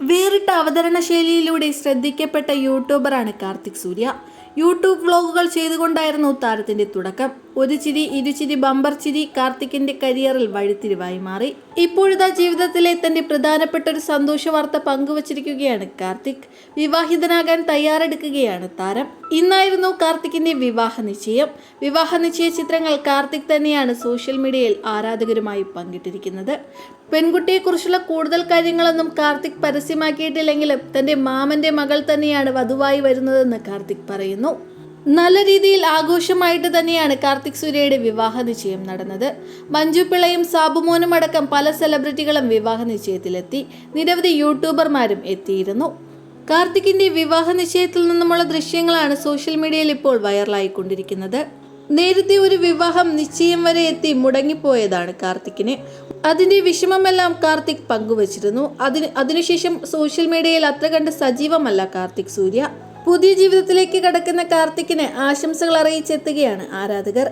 we വേറിട്ട അവതരണ ശൈലിയിലൂടെ ശ്രദ്ധിക്കപ്പെട്ട യൂട്യൂബറാണ് കാർത്തിക് സൂര്യ. YouTube വ്ലോഗുകൾ ചെയ്തുകൊണ്ടായിരുന്നു താരത്തിന്റെ തുടക്കം. ഒരു ചിരി ഇരുചിരി ബമ്പർ ചിരി കാർത്തിക്കിന്റെ കരിയറിൽ വഴിത്തിരിവായി മാറി. ഇപ്പോഴത്തെ ജീവിതത്തിലെ തന്റെ പ്രധാനപ്പെട്ട ഒരു സന്തോഷ വാർത്ത പങ്കുവച്ചിരിക്കുകയാണ് കാർത്തിക്. വിവാഹിതനാകാൻ തയ്യാറെടുക്കുകയാണ് താരം. ഇന്നായിരുന്നു കാർത്തിക്കിന്റെ വിവാഹ നിശ്ചയം. വിവാഹ നിശ്ചയ ചിത്രങ്ങൾ കാർത്തിക് തന്നെയാണ് സോഷ്യൽ മീഡിയയിൽ ആരാധകരുമായി പങ്കിട്ടിരിക്കുന്നത്. പെൺകുട്ടിയെക്കുറിച്ചുള്ള കൂടുതൽ കാര്യങ്ങളൊന്നും കാർത്തിക് പരസ്യമാക്കിയിട്ടില്ലെങ്കിലും തന്റെ മാമന്റെ മകൾ തന്നെയാണ് വധുവായി വരുന്നതെന്ന് കാർത്തിക് പറയുന്നു. നല്ല രീതിയിൽ ആഘോഷമായിട്ട് തന്നെയാണ് കാർത്തിക് സൂര്യയുടെ വിവാഹ നിശ്ചയം നടന്നത്. മഞ്ജു പിള്ളയും സാബുമോനും അടക്കം പല സെലിബ്രിറ്റികളും വിവാഹ നിശ്ചയത്തിലെത്തി. നിരവധി യൂട്യൂബർമാരും എത്തിയിരുന്നു. കാർത്തിക്കിന്റെ വിവാഹ നിശ്ചയത്തിൽ നിന്നുമുള്ള ദൃശ്യങ്ങളാണ് സോഷ്യൽ മീഡിയയിൽ ഇപ്പോൾ വൈറലായിക്കൊണ്ടിരിക്കുന്നത്. നേരത്തെ ഒരു വിവാഹം നിശ്ചയം വരെ എത്തി മുടങ്ങിപ്പോയതാണ് കാർത്തിക്കിന്. അതിന്റെ വിഷമമെല്ലാം കാർത്തിക് പങ്കുവച്ചിരുന്നു. അതിന് അതിനുശേഷം സോഷ്യൽ മീഡിയയിൽ അത്ര കണ്ട് സജീവമല്ല കാർത്തിക് സൂര്യ. പുതിയ ജീവിതത്തിലേക്ക് കടക്കുന്ന കാർത്തിക്കിന് ആശംസകൾ അറിയിച്ചെത്തുകയാണ് ആരാധകർ.